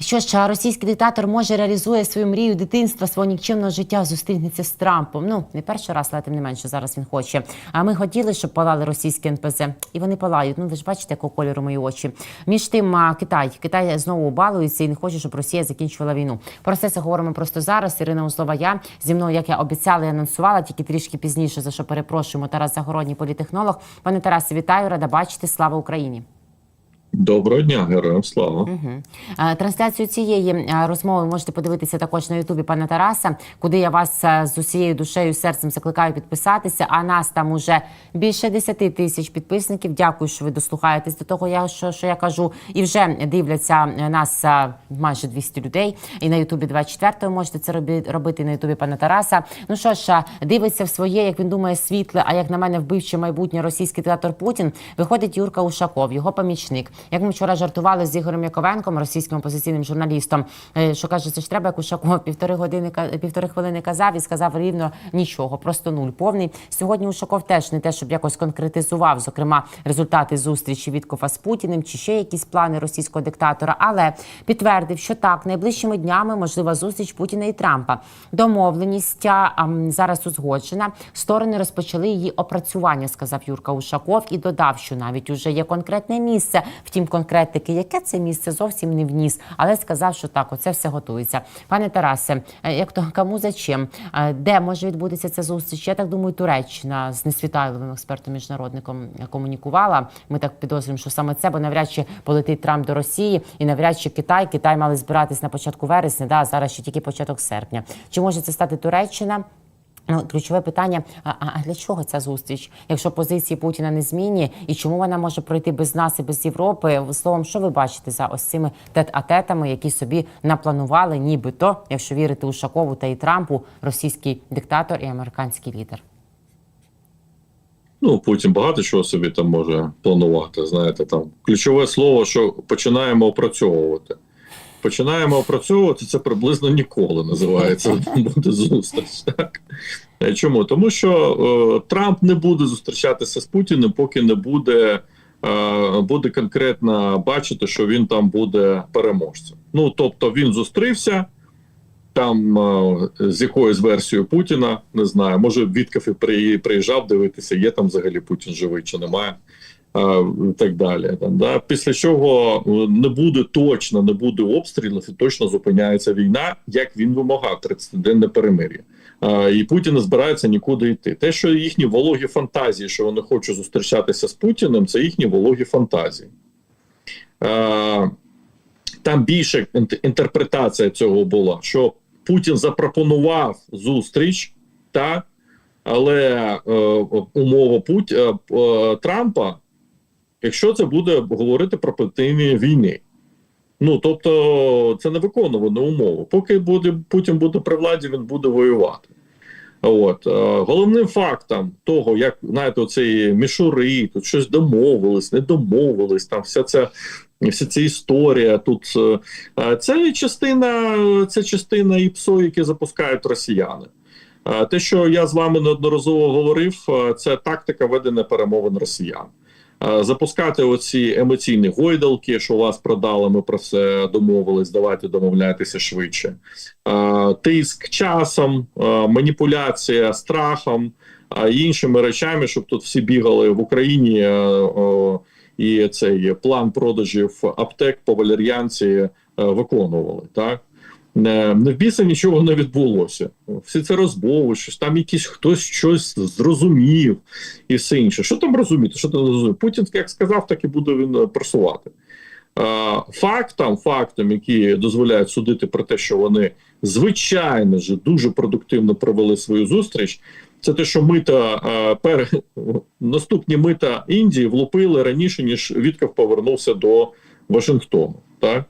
Що ж, російський диктатор може реалізує свою мрію дитинства, свого нікчемного життя, зустрінеться з Трампом. Ну не перший раз, але тим не менше зараз він хоче. А ми хотіли, щоб палали російські НПЗ, і вони палають. Ну ви ж бачите, якого кольору мої очі. Між тим, Китай Китай знову балується і не хоче, щоб Росія закінчувала війну. Про це говоримо просто зараз. Ірина Услова, я зі мною, як я обіцяла і анонсувала, тільки трішки пізніше, за що перепрошуємо. Тарас Загородній, політехнолог. Пане Тарасе, вітаю, рада бачити. Слава Україні. Доброго дня, героям слава. Е, Трансляцію цієї розмови можете подивитися також на Ютубі пана Тараса, куди я вас е, з усією душею серцем закликаю підписатися. А нас там уже більше 10 тисяч підписників. Дякую, що ви дослухаєтесь до того, я що, що я кажу. І вже дивляться е, нас е, майже 200 людей. І на Ютубі 24 можете це роби- робити. На Ютубі пана Тараса. Ну що ж, дивиться в своє, як він думає, світле. А як на мене, вбивче майбутнє російський диктатор Путін. Виходить Юрка Ушаков, його помічник. Як ми вчора жартували з Ігорем Яковенком, російським опозиційним журналістом, е, що каже, це ж треба, як Ушаков півтори години півтори хвилини казав і сказав рівно нічого, просто нуль повний. Сьогодні Ушаков теж не те, щоб якось конкретизував, зокрема, результати зустрічі Віткофа з Путіним чи ще якісь плани російського диктатора, але підтвердив, що так найближчими днями можлива зустріч Путіна і Трампа. Домовленість а, зараз узгоджена. Сторони розпочали її опрацювання, сказав Юрка Ушаков, і додав, що навіть уже є конкретне місце. Втім, конкретики, яке це місце зовсім не вніс, але сказав, що так, оце все готується. Пане Тарасе, е, як то кому за чим? Е, Де може відбутися ця зустріч? Я так думаю, Туреччина з несвітайловим експертом міжнародником комунікувала. Ми так підозрюємо, що саме це, бо навряд чи полетить Трамп до Росії, і навряд чи Китай. Китай мали збиратись на початку вересня. Да, зараз ще тільки початок серпня. Чи може це стати Туреччина? Ну, ключове питання: а, а для чого ця зустріч? Якщо позиції Путіна не змінні, і чому вона може пройти без нас і без Європи? Словом, що ви бачите за ось цими тет-а-тетами, які собі напланували, нібито, якщо вірити Ушакову та і Трампу, російський диктатор і американський лідер? Ну, Путін багато чого собі там може планувати. Знаєте, там ключове слово, що починаємо опрацьовувати. Починаємо опрацьовувати це приблизно ніколи називається буде зустріч. Так? Е, Чому? Тому що е, Трамп не буде зустрічатися з Путіним, поки не буде, е, буде конкретно бачити, що він там буде переможцем. Ну тобто він зустрівся там е, з якоюсь версією Путіна, не знаю, може Віткаф і приїжджав дивитися, є там взагалі Путін живий чи немає. І так далі. Там, да? Після чого е, не буде точно, не буде обстрілів і точно зупиняється війна, як він вимагав 30-денне перемир'я. І Путін не збирається нікуди йти. Те, що їхні вологі фантазії, що вони хочуть зустрічатися з Путіним, це їхні вологі фантазії. Там більше інтерпретація цього була, що Путін запропонував зустріч, та але е, умова Пут, е, е, Трампа, якщо це буде говорити про припинення війни. Ну тобто це не виконувана умова. Поки буде Путін буде при владі, він буде воювати. От е, головним фактом того, як знаєте, оцеї мішури, тут щось домовились, не домовились, там вся ця вся ця історія. Тут е, е, це частина, це частина ІПСО, які запускають росіяни. Те, що я з вами неодноразово говорив, це тактика ведення перемовин росіян. Запускати оці емоційні гойдалки, що вас продали, ми про це домовились. Давайте домовляйтеся швидше. Тиск часом, маніпуляція страхом і іншими речами, щоб тут всі бігали в Україні. І цей план продажів аптек по валер'янці е, виконували. Так не, в біса нічого не відбулося. Всі це розмови, щось там якийсь хтось щось зрозумів і все інше. Що там розуміти? Що там розуміти? Путін, як сказав, так і буде він е, просувати. Е, Фактам, фактам, які дозволяють судити про те, що вони звичайно ж дуже продуктивно провели свою зустріч. Це те, що мита е, пер... наступні мита Індії влупили раніше, ніж Вітков повернувся до Вашингтону. Так?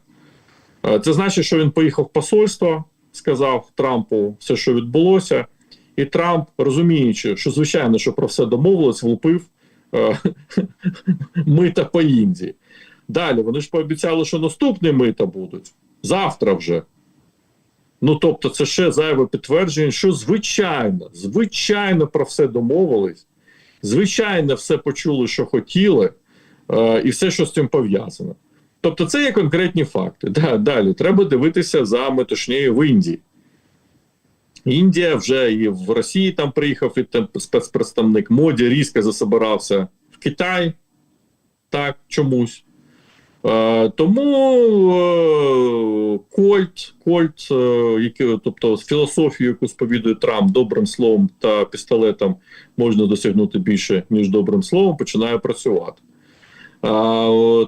Е, Це значить, що він поїхав в посольство, сказав Трампу все, що відбулося, і Трамп, розуміючи, що звичайно, що про все домовилось, влупив е, мита по Індії. Далі вони ж пообіцяли, що наступні мита будуть завтра вже. Ну тобто, це ще зайве підтвердження, що звичайно, звичайно про все домовились, звичайно, все почули, що хотіли, е, і все, що з цим пов'язано. Тобто, це є конкретні факти. Да, далі треба дивитися за метушнею в Індії. Індія вже і в Росії там приїхав і там спецпредставник Моді різко засобирався в Китай. Так, чомусь. Е, тому е, Кольт, Кольт, е, який, тобто філософію, яку сповідує Трамп добрим словом та пістолетом можна досягнути більше, ніж добрим словом, починає працювати.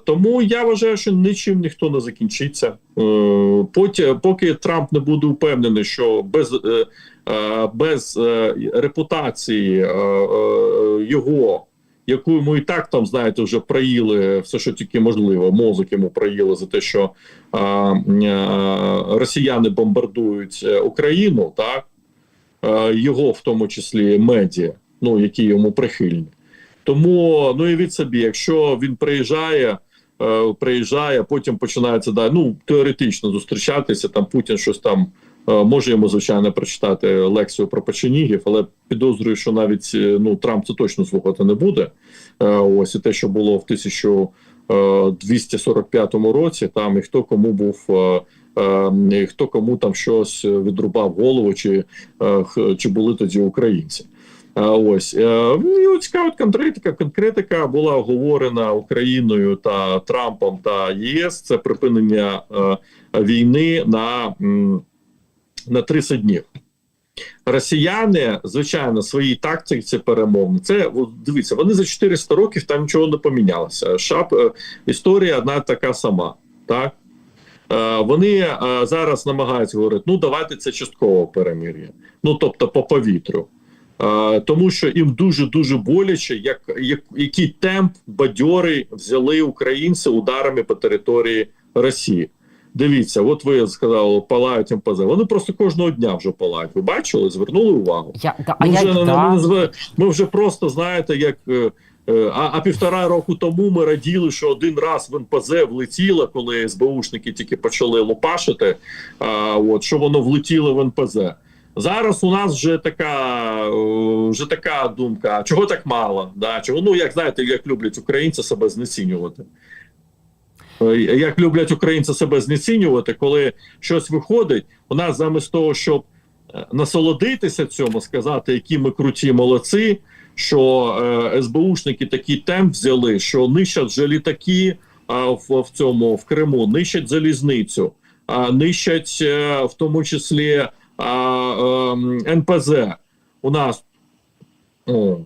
Тому я вважаю, що нічим ніхто не закінчиться. Е, поті, поки Трамп не буде впевнений, що без, е, е, без репутації його яку йому і так там, знаєте, вже проїли все, що тільки можливо. Мозок йому проїли за те, що росіяни бомбардують Україну, так його в тому числі медіа, ну які йому прихильні. Тому ну і від собі, якщо він приїжджає. е, Приїжджає, потім починається да, ну теоретично зустрічатися. Там Путін щось там е, може йому звичайно прочитати лекцію про печенігів, але підозрюю, що навіть е, ну Трамп це точно слухати не буде. Ось і те, що було в 1245 році, там і хто кому був. і Хто кому там щось відрубав голову, чи, чи були тоді українці? Ось е, ну, і от конкретика. Конкретика була оговорена Україною та Трампом та ЄС. Це припинення е, війни на, на 30 днів. Росіяни, звичайно, своїй тактиці перемовні. Це дивіться, вони за 400 років там нічого не помінялося. Шап е, історія одна така сама. Так вони зараз намагаються говорити: ну давайте це часткове перемир'я. Ну тобто по повітрю. Е, тому що їм дуже дуже боляче, як, як який темп бадьорий взяли українці ударами по території Росії. Дивіться, от ви сказали, палають МПЗ. Вони просто кожного дня вже палають. Ви бачили, звернули увагу. Я, да, Ми я, вже, да. не називе- ми вже просто знаєте, як е, е, а, а півтора року тому ми раділи, що один раз в НПЗ влетіло, коли СБУшники тільки почали лопашити. А, от що воно влетіло в НПЗ. Зараз у нас вже така е, вже така думка: чого так мало? Да? Чого, ну як знаєте, як люблять українці себе знецінювати. Е, Як люблять українці себе знецінювати, коли щось виходить, у нас замість того, щоб е, насолодитися цьому, сказати, які ми круті молодці, що е, СБУшники такий темп взяли, що нищать вже літаки а, в, в цьому в Криму, нищать залізницю, а, нищать е, в тому числі а, ем, НПЗ. У нас о,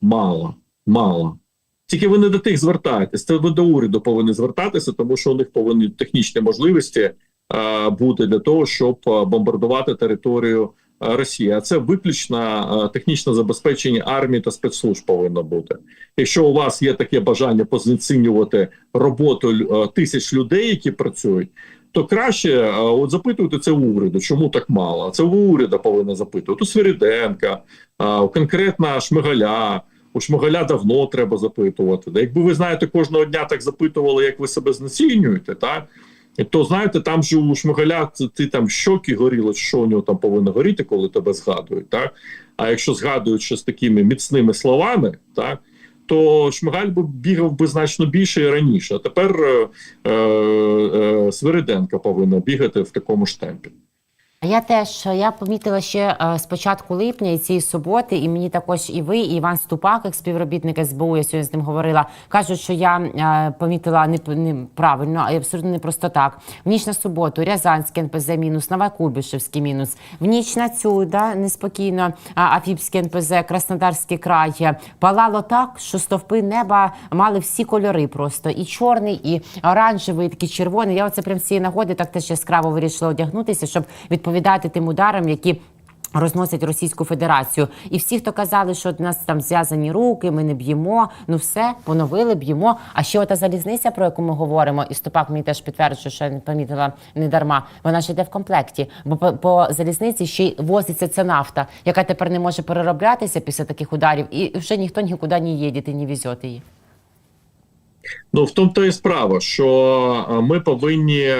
мало, мало. Тільки ви не до тих звертаєтесь. Це ви до уряду повинні звертатися, тому що у них повинні технічні можливості е, бути для того, щоб е, бомбардувати територію е, Росії. А це виключно е, технічне забезпечення армії та спецслужб повинно бути. Якщо у вас є таке бажання позиціонувати роботу тисяч людей, які працюють. То краще е, от запитуйте це уряду, чому так мало. Це у уряду повинно запитувати. У Свириденка, у Шмигаля. У Шмигаля давно треба запитувати. Якби ви знаєте, кожного дня так запитували, як ви себе знецінюєте, так то знаєте, там же у Шмигаля ти там щоки горіли, що у нього там повинно горіти, коли тебе згадують. Так а якщо згадують ще з такими міцними словами, так то Шмигаль би бігав би значно більше і раніше. А тепер е, е, е, Свириденка повинна бігати в такому ж темпі. Я теж я помітила ще е, з початку липня і цієї суботи, і мені також і ви, і Іван Ступак, як співробітник СБУ, я сьогодні з ним говорила. кажуть, що я е, помітила не, не правильно, а абсолютно не просто так. В ніч на суботу Рязанський НПЗ мінус, Новокуйбишевський мінус. В ніч на цю да, неспокійно Афіпський НПЗ, Краснодарський край е, палало так, що стовпи неба мали всі кольори просто і чорний, і оранжевий, і такий червоний. Я оце прям з цієї нагоди так теж яскраво вирішила одягнутися, щоб відповідати тим ударам, які. Розносять Російську Федерацію, і всі, хто казали, що у нас там зв'язані руки, ми не б'ємо. Ну все поновили, б'ємо. А ще ота залізниця, про яку ми говоримо, і Стопак мені теж підтверджує, що я не помітила не дарма. Вона ж йде в комплекті, бо по, по залізниці ще й возиться ця нафта, яка тепер не може перероблятися після таких ударів, і вже ніхто нікуди не їде, не везете її. Ну в тому то і справа, що е, ми повинні е,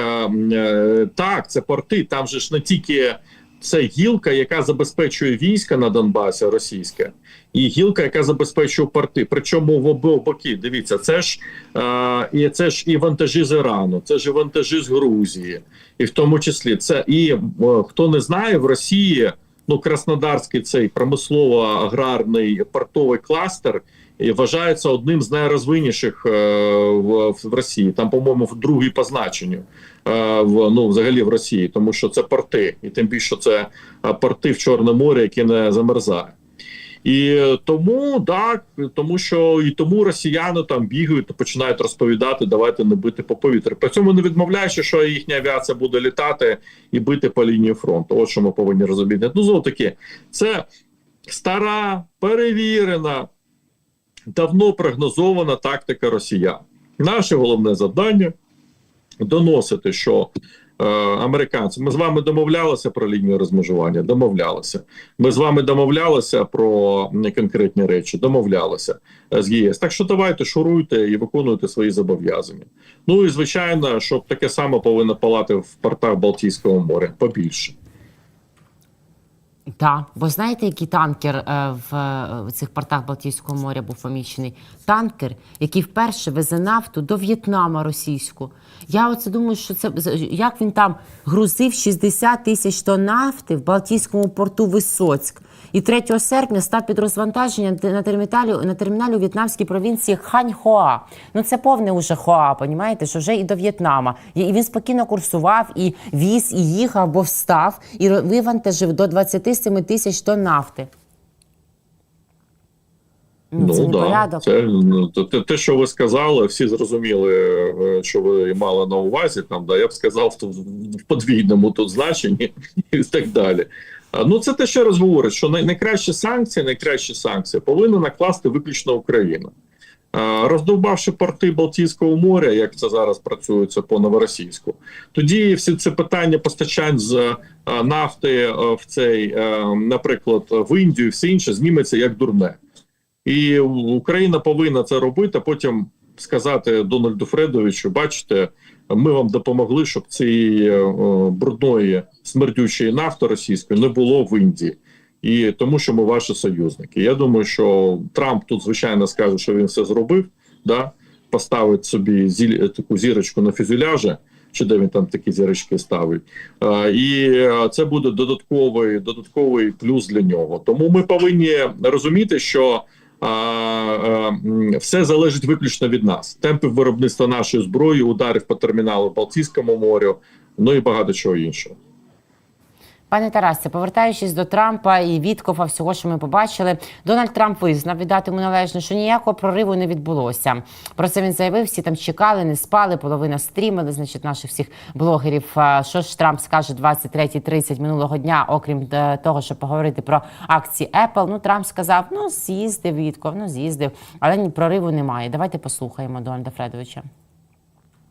е, так, це порти. Там же ж не тільки це гілка, яка забезпечує війська на Донбасі російське, і гілка, яка забезпечує порти. Причому в обох боки. Дивіться, це ж і це ж і вантажі з Ірану, це ж і вантажі з Грузії, і в тому числі це і хто не знає в Росії. Ну, Краснодарський цей промислово-аграрний портовий кластер вважається одним з найрозвинніших е, в, Росії. Там, по-моєму, другий по значенню е, в ну взагалі в Росії, тому що це порти, і тим більше це е, порти в Чорне море, яке не замерзає. І тому так, тому що і тому росіяни там бігають та починають розповідати, давайте не бити по повітрю. При цьому не відмовляючи, що їхня авіація буде літати і бити по лінії фронту. От що ми повинні розуміти. Ну знову таки, це стара, перевірена, давно прогнозована тактика росіян. Наше головне завдання доносити, що е, американці, ми з вами домовлялися про лінію розмежування, домовлялися. Ми з вами домовлялися про конкретні речі, домовлялися е, з ЄС. Так що давайте шуруйте і виконуйте свої зобов'язання. Ну і звичайно, щоб таке саме повинно палати в портах Балтійського моря побільше. Так, бо знаєте, який танкер е, в, е, в цих портах Балтійського моря був помічений? Танкер, який вперше везе нафту до В'єтнама російську. Я оце думаю, що це як він там грузив 60 тисяч тонн нафти в Балтійському порту Висоцьк. І 3 серпня став під розвантаження на терміналі, на терміналі у в'єтнамській провінції Ханьхоа. Ну це повне уже Хоа, понімаєте, що вже і до В'єтнама. І він спокійно курсував, і віз, і їхав, бо встав, і вивантажив до 27 тисяч тонн нафти. Ну, це да, це ну, те- те, що ви сказали, всі зрозуміли, е, що ви мали на увазі. Там да я б сказав в подвійному тут значенні і так далі. А, Ну це те, що раз говорить, що най, найкращі санкції, найкращі санкції повинна накласти виключно Україна. Роздовбавши порти Балтійського моря, як це зараз працюється по новоросійську, тоді всі це питання постачань з е, нафти е, в цей, е, наприклад, в Індію, і все інше зніметься як дурне. І Україна повинна це робити. Потім сказати Дональду Фредовичу: бачите, ми вам допомогли, щоб цієї е, брудної смердючої нафти російської не було в Індії. І тому, що ми ваші союзники. Я думаю, що Трамп тут звичайно скаже, що він все зробив, да поставить собі зіль, таку зірочку на фюзеляжі, чи де він там такі зірочки ставить. А, і е, це буде додатковий, додатковий плюс для нього. Тому ми повинні розуміти, що все залежить виключно від нас. Темпи виробництва нашої зброї, ударів по терміналу Балтійському морю, ну і багато чого іншого. Пане Тарасе, повертаючись до Трампа і Віткофа, всього, що ми побачили, Дональд Трамп визнав віддати йому належне, що ніякого прориву не відбулося. Про це він заявив. Всі там чекали, не спали, половина стрімили. Значить, наших всіх блогерів. Що ж Трамп скаже 23.30 минулого дня, окрім е, того, щоб поговорити про акції Apple. Ну Трамп сказав: ну з'їздив Вітков, ну з'їздив, але ні прориву немає. Давайте послухаємо Дональда Фредовича.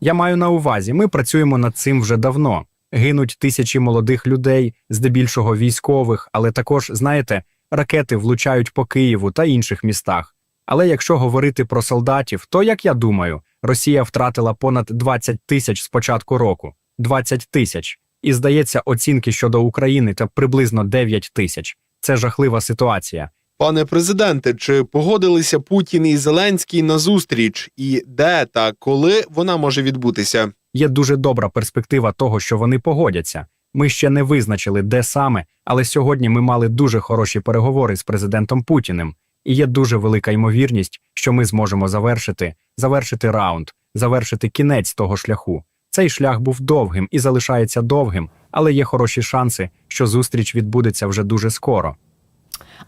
Я маю на увазі, ми працюємо над цим вже давно. Гинуть тисячі молодих людей, здебільшого військових, але також, знаєте, ракети влучають по Києву та інших містах. Але якщо говорити про солдатів, то як я думаю, Росія втратила понад 20 тисяч з початку року. 20 тисяч. І здається, оцінки щодо України та приблизно 9 тисяч. Це жахлива ситуація. Пане президенте, чи погодилися Путін і Зеленський на зустріч, і де та коли вона може відбутися? Є дуже добра перспектива того, що вони погодяться. Ми ще не визначили, де саме, але сьогодні ми мали дуже хороші переговори з президентом Путіним, і є дуже велика ймовірність, що ми зможемо завершити, завершити раунд, завершити кінець того шляху. Цей шлях був довгим і залишається довгим, але є хороші шанси, що зустріч відбудеться вже дуже скоро.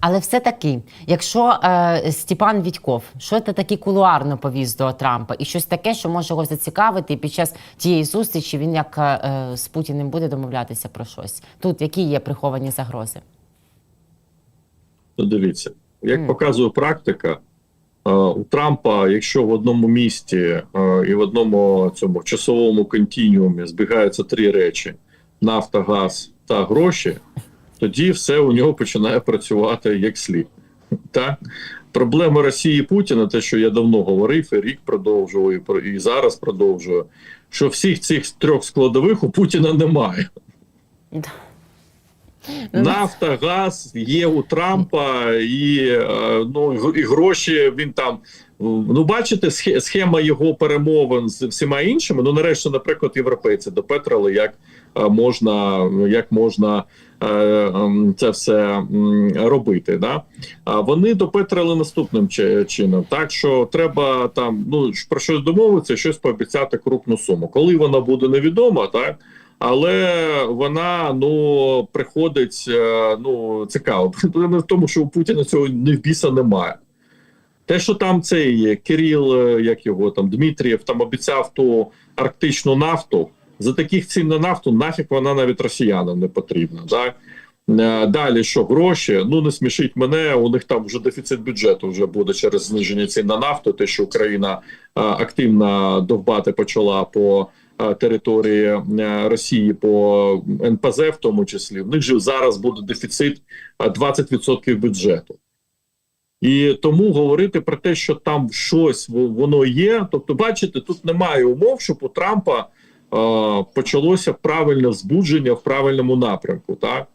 Але все-таки, якщо е, Степан Відьков, що це таки кулуарно повіз до Трампа, і щось таке, що може його зацікавити, і під час тієї зустрічі він як е, з Путіним буде домовлятися про щось. Тут які є приховані загрози? Ну, дивіться, як Мгм. показує практика, е, у Трампа, якщо в одному місті е, і в одному цьому часовому континіумі збігаються три речі: нафта, газ та гроші, тоді все у нього починає працювати як слід. Так? Проблема Росії і Путіна, те, що я давно говорив, і рік продовжував, і зараз продовжую, що всіх цих трьох складових у Путіна немає. Нафта, газ є у Трампа, і, е, ну, і гроші він там. Ну, бачите, схема його перемовин з всіма іншими. Ну, нарешті, наприклад, європейці допетрили, як можна, як можна е, ем, це все робити. Да? Вони допетрили наступним чином. Так що треба там ну про щось домовитися, щось пообіцяти крупну суму. Коли вона буде невідома, так. Але вона ну приходить е, ну цікаво. Проблема в тому, що у Путіна цього не біса немає. Те, що там цей Кирил, е, як його там Дмитрієв, там обіцяв ту арктичну нафту. За таких цін на нафту нафіг вона навіть росіянам не потрібна. Так? Е, Далі що гроші? Ну не смішіть мене. У них там вже дефіцит бюджету вже буде через зниження цін на нафту. Те, що Україна е, активно довбати почала по е, території Росії по НПЗ, в тому числі. В них же зараз буде дефіцит е, 20% бюджету. І тому говорити про те, що там щось воно є. Тобто, бачите, тут немає умов, щоб у Трампа почалося правильне збудження в правильному напрямку. Так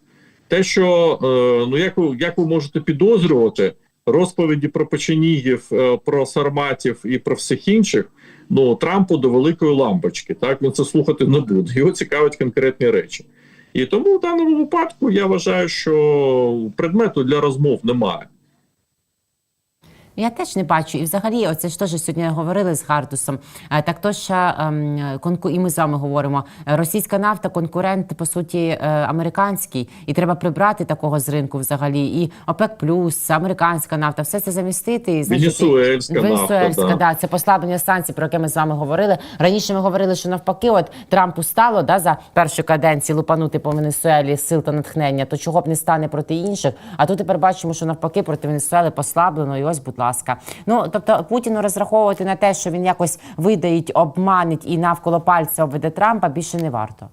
те, що е, ну як ви як ви можете підозрювати розповіді про печенігів, е, про сарматів і про всіх інших, ну Трампу до великої лампочки. Так він це слухати не буде. Його цікавить конкретні речі. І тому в даному випадку я вважаю, що предмету для розмов немає. Я теж не бачу. І взагалі, оце ж теж сьогодні говорили з Гардусом. е, Так то ще ем, конку, і ми з вами говоримо. е, Російська нафта конкурент по суті е, американський, і треба прибрати такого з ринку взагалі. І ОПЕК плюс, американська нафта, все це замістити. Венесуельська нафта, Венесуельська, да. да. це послаблення санкцій, про яке ми з вами говорили. Раніше ми говорили, що навпаки, от Трампу стало да, за першу каденцію лупанути по Венесуелі сил та натхнення, то чого б не стане проти інших. А тут тепер бачимо, що навпаки проти Венесуели послаблено. І ось, будь ласка. Ну тобто Путіну розраховувати на те, що він якось видаїть, обманить і навколо пальця обведе Трампа, більше не варто.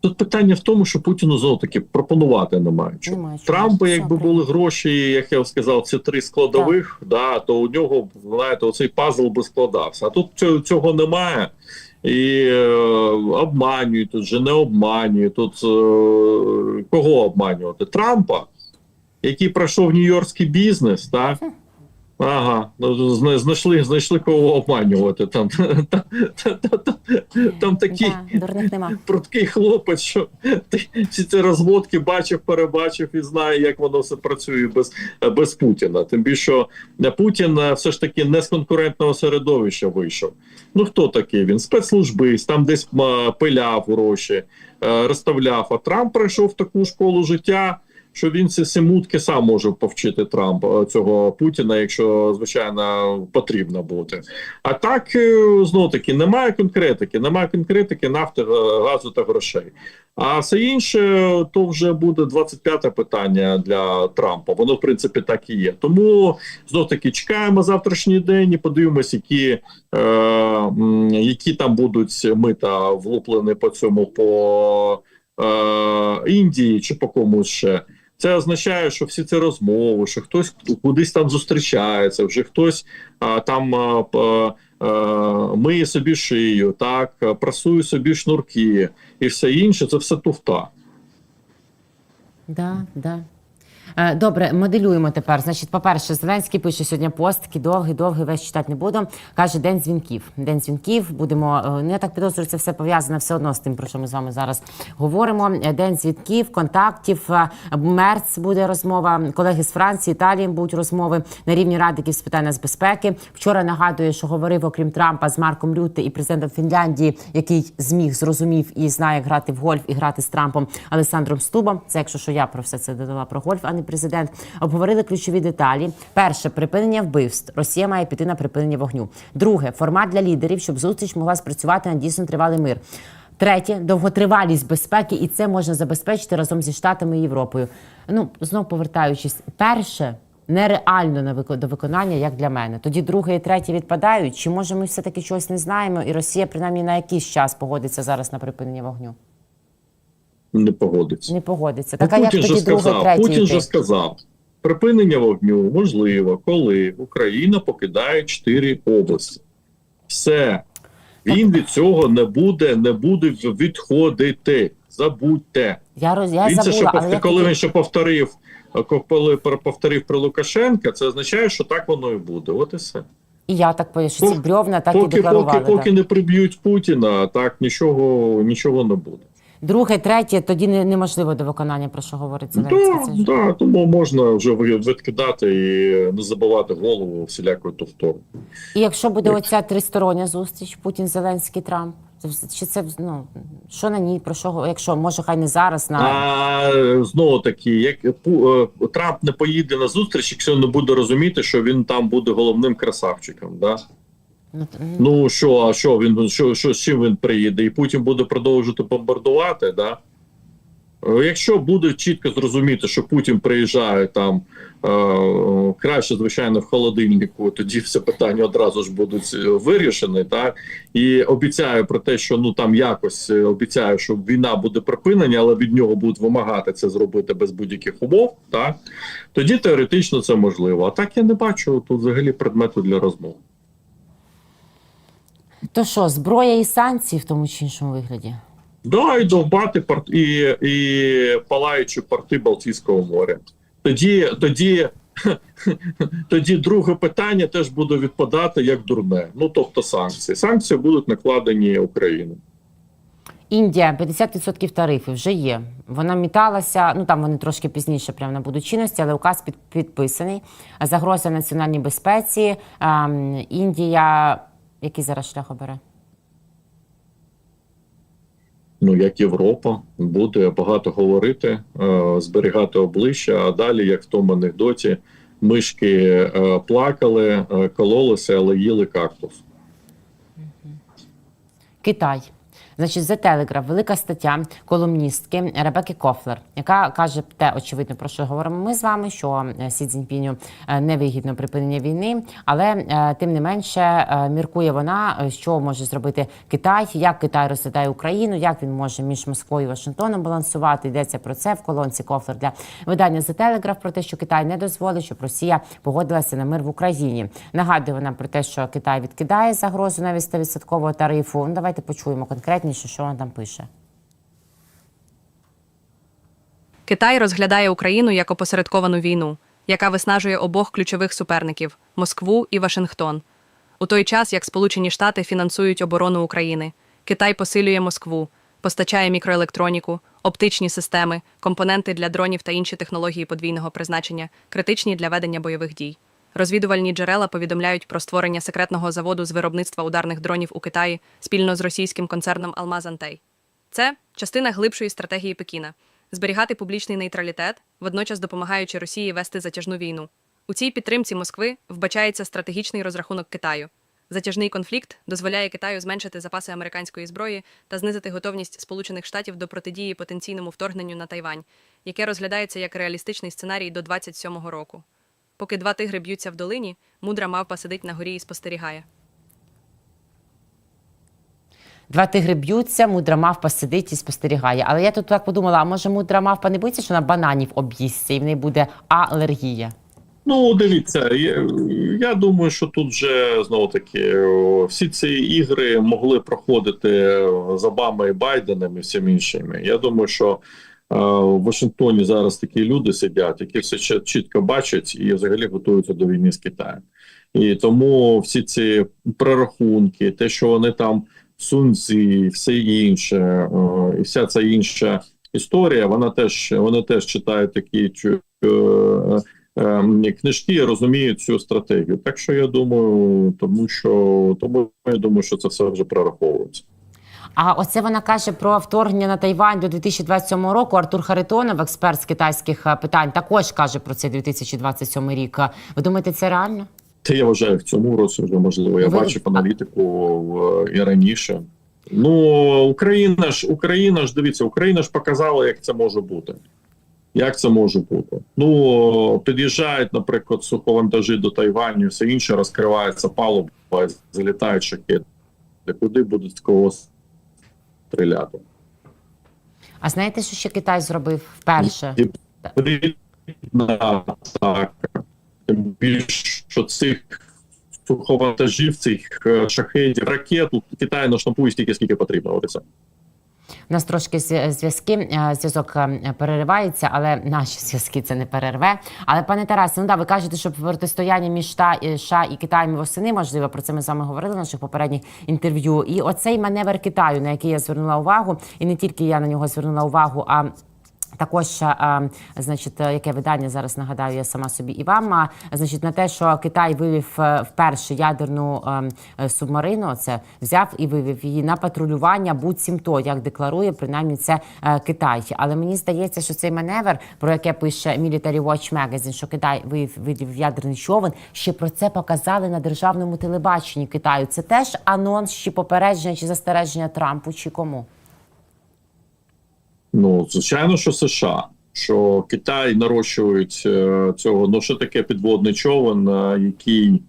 Тут питання в тому, що Путіну знову таки пропонувати немає. Немає. Трампа, якби були гроші, як я сказав, ці три складових, да, то у нього знаєте, оцей пазл би складався. А тут цього, цього немає. І е, обманюють тут же не обманюють. Тут е, кого обманювати? Трампа, який пройшов нью-йоркський бізнес, так? Ага, ну, знайшли, знайшли кого обманювати. Там, там, там, там, там такі Да, пруткий хлопець, що ти всі ці розводки бачив, перебачив і знає, як воно все працює без, без Путіна. Тим більше Путін е, все ж таки не з конкурентного середовища вийшов. Ну хто такий? Він спецслужбист, там десь пиляв гроші, е, розставляв. А Трамп прийшов в таку школу життя. Що він ці симутки сам може повчити Трамп е, цього Путіна, якщо звичайно потрібно бути. А так знову таки немає конкретики, немає конкретики нафти, е, газу та грошей. А все інше то вже буде 25-те питання для Трампа. Воно в принципі так і є. Тому знов таки чекаємо завтрашній день і подивимось, які, е, які там будуть мита влуплені по цьому по е, Індії чи по комусь ще. Це означає, що всі ці розмови, що хтось кудись там зустрічається, вже хтось а, там а, а, миє собі шию, так, прасує собі шнурки і все інше, це все туфта. Да, да. Е, Добре, моделюємо тепер. Значить, по-перше, Зеленський пише сьогодні пост, такий довгий, довгий, весь читати не буду. Каже, день дзвінків. День дзвінків. Будемо е, ну, я так підозрюю, це все пов'язане все одно з тим, про що ми з вами зараз говоримо. Е, День дзвінків, контактів. Мерц буде розмова. Колеги з Франції, Італії будуть розмови на рівні радників з питань безпеки. Вчора нагадую, що говорив, окрім Трампа, з Марком Рютте і президентом Фінляндії, який зміг зрозумів і знає як грати в гольф і грати з Трампом Олександром Стубом. Це якщо що я про все це додала про гольф, а не президент. Обговорили ключові деталі. Перше припинення вбивств. Росія має піти на припинення вогню. Друге формат для лідерів, щоб зустріч могла спрацювати на дійсно тривалий мир. Третє довготривалість безпеки, і це можна забезпечити разом зі штатами і Європою. Ну знов повертаючись, перше нереально на до виконання, як для мене. Тоді друге і третє відпадають. Чи може ми все таки чогось не знаємо, і Росія принаймні на якийсь час погодиться зараз на припинення вогню? Не погодиться. Не погодиться. Так а як тоді сказав, третє Путін йти? же сказав, припинення вогню можливо, коли Україна покидає чотири області. Все. Він від цього не буде, не буде відходити. Забудьте. Я роз я він це ще забула, повтор- я коли він ще повторив, е, коли повторив про Лукашенка, це означає, що так воно і буде. От і все. і я так поняла, що ці брьовна так і Поки, декларували. поки, поки так. не приб'ють Путіна, так нічого, нічого не буде. Друге, третє, тоді не, неможливо до виконання, про що говорить Зеленський. Да, Це да, тому можна вже відкидати і не забивати голову всілякою товтору. І якщо буде Як- оця тристороння зустріч Путін, Зеленський, Трамп, чи це ну що на ній, про що якщо може, хай не зараз на А знову таки, як Пу- е, Трамп не поїде на зустріч, якщо не буде розуміти, що він там буде головним красавчиком. Да? Ну, що, а що він що, що з чим він приїде? І Путін буде продовжувати бомбардувати, да? Е, Якщо буде чітко зрозуміти, що Путін приїжджає там е, краще, звичайно, в холодильнику, тоді все питання одразу ж будуть е, вирішені, так і обіцяю про те, що ну там якось е, обіцяю, що війна буде припинена, але від нього будуть вимагати це зробити без будь-яких умов. Так тоді теоретично це можливо. А так я не бачу тут взагалі предмету для розмов. То що, зброя і санкції в тому чи іншому вигляді? Да, і довбати порт і, і палаючі порти Балтійського моря. Тоді, тоді, тоді друге питання теж буде відпадати як дурне. Ну тобто санкції. Санкції будуть накладені Україні. Індія 50% тарифів вже є. Вона міталася. Ну там вони трошки пізніше прямо набудуть чинності, але указ під, підписаний. Загроза національній безпеці. Ем, Індія, який зараз шлях обере? Ну як Європа буде багато говорити, е, зберігати обличчя. А далі, як в тому анекдоті, мишки е, плакали, е, кололися, але їли кактус. Китай. Значить, The Telegraph, велика стаття колумністки Ребекки Кофлер, яка каже те, очевидно, про що говоримо ми з вами, що е, Сі Цзіньпіню е, невигідно припинення війни, але е, тим не менше міркує вона, що може зробити Китай, як Китай розглядає Україну, як він може між Москвою і Вашингтоном балансувати. Йдеться про це в колонці Кофлер для видання The Telegraph про те, що Китай не дозволить, щоб Росія погодилася на мир в Україні. Нагадує вона про те, що Китай відкидає загрозу навіть 100% тарифу. Ну, давайте почуємо конкретніше, що вона там пише. Китай розглядає Україну як опосередковану війну, яка виснажує обох ключових суперників Москву і Вашингтон. У той час, як Сполучені Штати фінансують оборону України, Китай посилює Москву, постачає мікроелектроніку, оптичні системи, компоненти для дронів та інші технології подвійного призначення, критичні для ведення бойових дій. Розвідувальні джерела повідомляють про створення секретного заводу з виробництва ударних дронів у Китаї спільно з російським концерном Алмаз-Антей. Це частина глибшої стратегії Пекіна зберігати публічний нейтралітет, водночас допомагаючи Росії вести затяжну війну. У цій підтримці Москви вбачається стратегічний розрахунок Китаю. Затяжний конфлікт дозволяє Китаю зменшити запаси американської зброї та знизити готовність Сполучених Штатів до протидії потенційному вторгненню на Тайвань, яке розглядається як реалістичний сценарій до 27-го року. Поки два тигри б'ються в долині, мудра мавпа сидить на горі і спостерігає. Два тигри б'ються, мудра мавпа сидить і спостерігає. Але я тут так подумала: а може мудра мавпа не боїться, що вона бананів об'їсться і в неї буде алергія? Ну, дивіться, я, я думаю, що тут вже знову таки всі ці ігри могли проходити о, за Обамою і Байденом і всім іншими. Я думаю, що в Вашингтоні зараз такі люди сидять, які все чіт- чітко бачать і взагалі готуються до війни з Китаєм. І тому всі ці прорахунки, те, що вони там сунці, все інше, е, і вся ця інша історія, вона теж вони теж читають такі чу- е, ем, книжки розуміють цю стратегію. Так що я думаю, тому що тому я думаю, що це все вже прораховується. А оце вона каже про вторгнення на Тайвань до 2027 року. Артур Харитонов, експерт з китайських е, питань, також каже про це 2027 рік. Ви думаєте, це реально? Це я вважаю в цьому році вже можливо. Я Ви- бачив аналітику і раніше. Ну Україна ж Україна ж дивіться, Україна ж показала, як це може бути. Як це може бути? Ну під'їжджають, наприклад, суховантажі до Тайваню, все інше розкривається палуба, залітають шахети. Куди будуть з кого стріляти? А знаєте, що ще Китай зробив вперше? Атака. Тим більше, що цих суховантажів, цих е, шахедів, ракет Китай наштампує стільки, скільки потрібно. От і все. У нас трошки зв'язки, е, зв'язок е, переривається, але наші зв'язки це не перерве. Але пане Тарасе, ну да, ви кажете, що протистояння між Та і- США і Китаєм восени можливо. Про це ми з вами говорили в наших попередніх інтерв'ю. І оцей маневр Китаю, на який я звернула увагу, і не тільки я на нього звернула увагу, а також, значить, е, яке видання зараз нагадаю я сама собі і вам. Значить, на те, що Китай вивів е, вперше ядерну ем, е, субмарину, це взяв і вивів її на патрулювання, буцімто, як декларує принаймні це е, Китай. Але мені здається, що цей маневр, про яке пише Military Watch Magazine, що Китай вивів, вивів ядерний човен, ще про це показали на державному телебаченні Китаю. Це теж анонс чи попередження чи застереження Трампу, чи кому? Ну, звичайно, що США, що Китай нарощують е, цього. Ну, що таке підводний човен, е, який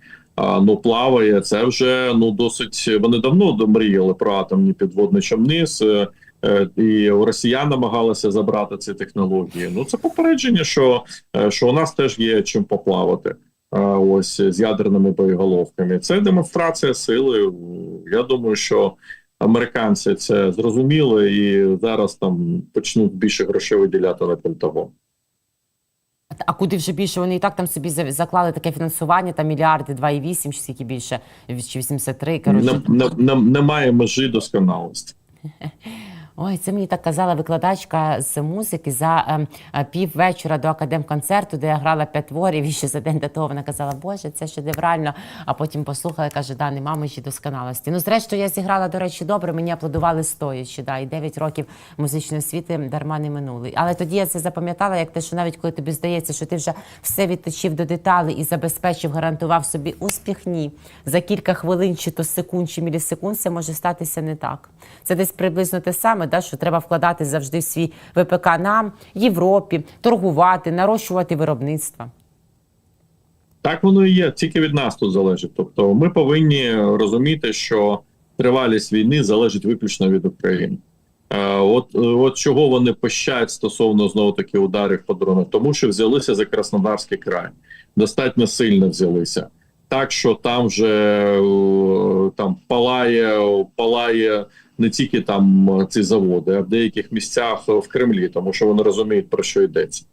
ну плаває. Це вже ну досить. Вони давно домріяли про атомні підводні човни. е, І Росіян намагалися забрати ці технології. Ну це попередження, що, що у нас теж є чим поплавати. Ось з ядерними боєголовками. Це демонстрація сили. Я думаю, що американці це зрозуміли і зараз там почнуть більше грошей виділяти на Пентагон. А куди вже більше? Вони і так там собі заклали таке фінансування, там мільярди 2,8, чи скільки більше, чи 83, коротше. Не, не, не, немає межі досконалості. Ой, це мені так казала викладачка з музики за ем, е, піввечора до академконцерту, де я грала п'ять творів, і ще за день до того вона казала, Боже, це шедеврально. А потім послухала каже, да, нема межі досконалості. Ну, зрештою, я зіграла, до речі, добре, мені аплодували стоячи. Да, і 9 років музичної освіти дарма не минули. Але тоді я це запам'ятала, як те, що навіть коли тобі здається, що ти вже все відточив до деталей і забезпечив, гарантував собі успіх, ні. За кілька хвилин, чи то секунд, чи мілісекунд, це може статися не так. Це десь приблизно те саме, да, що треба вкладати завжди в свій ВПК нам, Європі, торгувати, нарощувати виробництво. Так воно і є, тільки від нас тут залежить. Тобто, ми повинні розуміти, що тривалість війни залежить виключно від України. Е, От, е, от чого вони пищать стосовно знову таки ударів по дронах, тому що взялися за Краснодарський край, достатньо сильно взялися. Так що там вже е, там палає, палає не тільки там е, ці заводи, а в деяких місцях в Кремлі, тому що вони розуміють про що йдеться.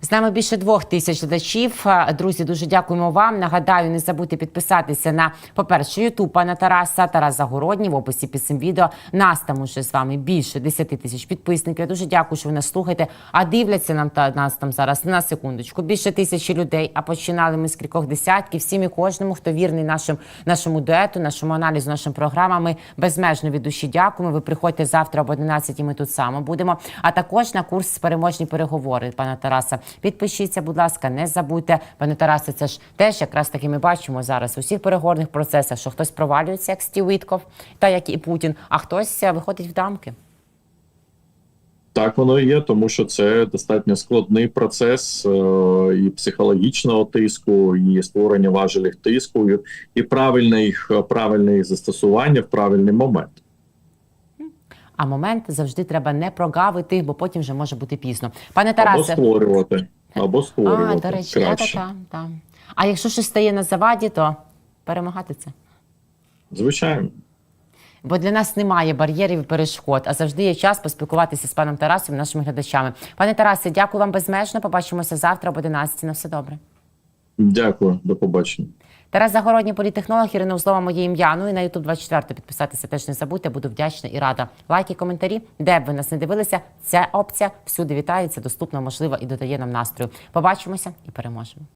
З нами більше двох тисяч глядачів. Друзі, дуже дякуємо вам. Нагадаю, не забудьте підписатися на, по-перше, Ютуб пана Тараса, Тарас Загородній в описі під цим відео. Нас там уже з вами більше 10 тисяч підписників. Я дуже дякую, що ви нас слухаєте. А дивляться нам та нас там зараз на секундочку. Більше тисячі людей. А починали ми з кількох десятків. Всім і кожному, хто вірний нашим нашому дуету, нашому аналізу, нашим програмам. Ми безмежно від душі дякуємо. Ви приходьте завтра об 11 Ми тут само будемо. А також на курс переможні переговори пана Тараса. Підпишіться, будь ласка, не забудьте. Пане Тарасе, це ж теж якраз таки ми бачимо зараз у всіх переговорних процесах, що хтось провалюється, як Стів Вітков, та як і Путін, а хтось е, виходить в дамки. Так воно і є, тому що це достатньо складний процес е, і психологічного тиску, і створення важелів тиску, і, правильне їх правильне їх застосування в правильний момент. А момент завжди треба не прогавити, бо потім вже може бути пізно. Пане Тарасе, Або створювати, або створювати. а, до речі, я краще. така. Та. А якщо щось стає на заваді, то перемагати це. Звичайно. Бо для нас немає бар'єрів і перешкод, а завжди є час поспілкуватися з паном Тарасом і нашими глядачами. Пане Тарасе, дякую вам безмежно. Побачимося завтра об 11. На все добре. Дякую, до побачення. Тарас Загородній політехнолог, Ірина Узлова, моє ім'я. Ну і на YouTube 24 підписатися теж не забудьте. Буду вдячна і рада. Лайки, коментарі, де б ви нас не дивилися. Ця опція всюди вітається, доступна, можлива і додає нам настрою. Побачимося і переможемо.